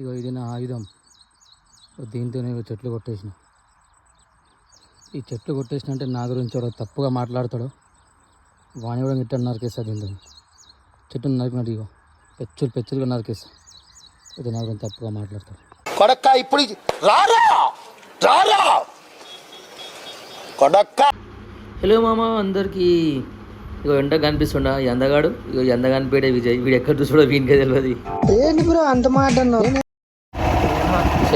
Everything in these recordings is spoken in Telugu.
ఇగో ఇది నా ఆయుధం. దీంతోనే ఇగో చెట్లు కొట్టేసిన. ఈ చెట్లు కొట్టేసిన అంటే నా గురించి ఎవడో తప్పుగా మాట్లాడతాడో? వాణి కూడా గిట్ట నరికేస్తా దీంతో. చెట్టు నరికినట్టు ఇగో. పెచ్చులు పెచ్చులుగా నరికేస్తా ఇది నా గురించి తప్పుగా మాట్లాడతాడు. కొడక్క ఇప్పుడు రారా? రారా? కొడక్క. హలో మామ అందరికి ఇగో ఎండ కనిపిస్తుండ? ఇగో ఈ అంద కనిపించే విజయ్. వీడు ఎక్కడ చూసాడో వీనికే తెలియదు ఏంటి బ్రో అంత మాట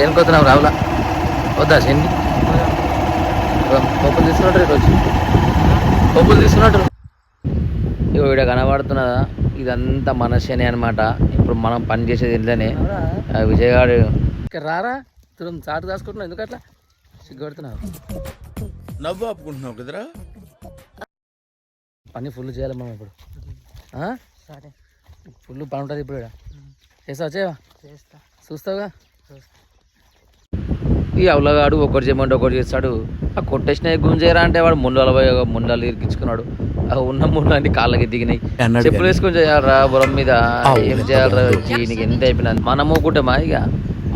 శేనికి వస్తున్నావు రావులా? వద్దా శేనికి పప్పులు తీసుకున్నట్టు ఈరోజు పప్పులు తీసుకున్నట్టు ఇగో ఇక్కడ కనబడుతున్నదా? ఇదంతా మన శని అనమాట ఇప్పుడు మనం పని చేసేది ఇంట్లోనే. ఆ విజయ్ గారు ఇక్కడ రారా? చూడం చాటు కాసుకుంటున్నావు ఎందుకు అట్లా సిగ్గుపడుతున్నావు? నవ్వు ఆపుకుంటున్నావు కదరా? పని ఫుల్ చేయాలి మనం ఇప్పుడు. సరే. ఫుల్ పని ఉంటుంది ఇప్పుడు చేస్తావా చేయవా? చేస్తా. చూస్తావుగా? ఈ అవలగాడు ఒకటి చేయమంటే ఒకటి చేస్తాడు. ఆ కొట్టేసిన గుంజేరా అంటే వాడు ముండాల పోయి ముండాలు ఇరికించుకున్నాడు. ఆ ఉన్న ముండాన్ని కాళ్ళకి దిగినాయి. చెప్పులు వేసుకొని చేయాలరా బురం మీద ఏం చేయాలరా? దీనికి ఎంత అయిపోయినా మనము కుటమా ఇక?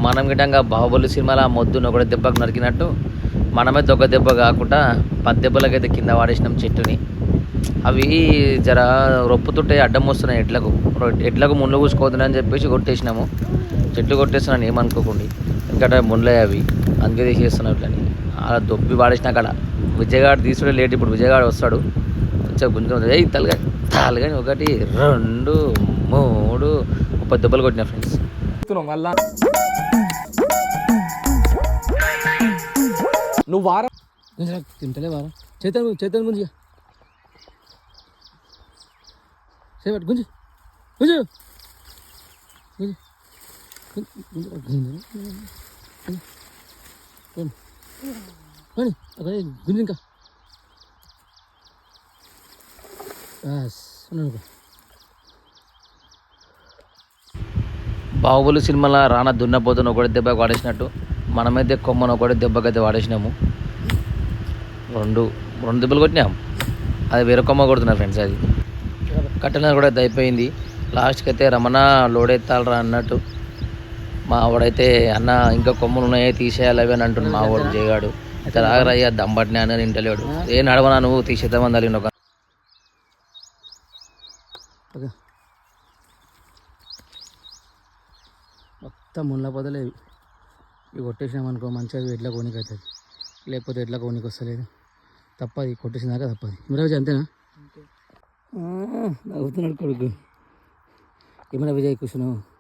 మనం గిట్టంగా బాహుబలి సినిమాలో ఆ మొద్దును ఒకటి దెబ్బకు నరికినట్టు మనమే దొక్క దెబ్బ కాకుండా పది దెబ్బలకైతే కింద వాడేసినాం చెట్టుని. అవి జర రొప్పుతుంటే అడ్డం వస్తున్నాయి ఎడ్లకు. ఎడ్లకు ముళ్ళు కూసుకోవద్దని అని చెప్పేసి కొట్టేసినాము. చెట్లు కొట్టేస్తున్నాను ఏమనుకోకండి. ఎందుకంటే ముళ్ళే అవి. అందుకే తీసేస్తున్నావు ఇట్లని. అలా దొబ్బి పాడేసిన కాడ. విజయగాడు తీసుడే లేట్ ఇప్పుడు విజయగాడు వస్తాడు. వచ్చా గుంజుకొని ఏ తలగా తలగాని ఒకటి రెండు మూడు ముప్పై దెబ్బలు కొట్టిన ఫ్రెండ్స్. మళ్ళా? నువ్వు వారం తింటలే వారం. చేతన్ చేతన్ గుంజు చేపట్టు గుంజు. గుంజు. గుంజు. గుంజు గుంజి. అక్కడ గుంజి ఇంకా. బాహుబలి సినిమాలో రానా దున్నపోతున్న ఒకటి దెబ్బ వాడేసినట్టు మనమైతే కొమ్మను ఒకటి దెబ్బకైతే వాడేసినాము. రెండు రెండు దెబ్బలు కొట్టినాం. అది వేరే కొమ్మ కొడుతున్నా ఫ్రెండ్స్ అది. కట్టిన కూడా అయిపోయింది. లాస్ట్కి అయితే రమణ లోడ్ ఎత్తాలరా అన్నట్టు. మా వాడైతే అన్న ఇంకా కొమ్మలు ఉన్నాయే తీసేయాలి అవి అని అంటున్నాడు మా వాడు జయగాడు. అయితే రాగరయ్యా దమ్మటినే అని ఇంటలేడు. ఏ నడవనా నువ్వు? తీసేద్దామని తగిలిన ఒక మొత్తం ముళ్ళ పొదలే ఇవి. కొట్టేసినామనుకో మంచిగా ఎట్లా కొనికి అవుతుంది. లేకపోతే ఎట్లా కొనికి వస్తలేదు. తప్పది కొట్టేసినాక తప్పది. ఇమరా అంతేనా? ఆ, నవ్వుతున్నాడు కొడుకు. ఏమైనా విజయ్ కూర్చున్నావు?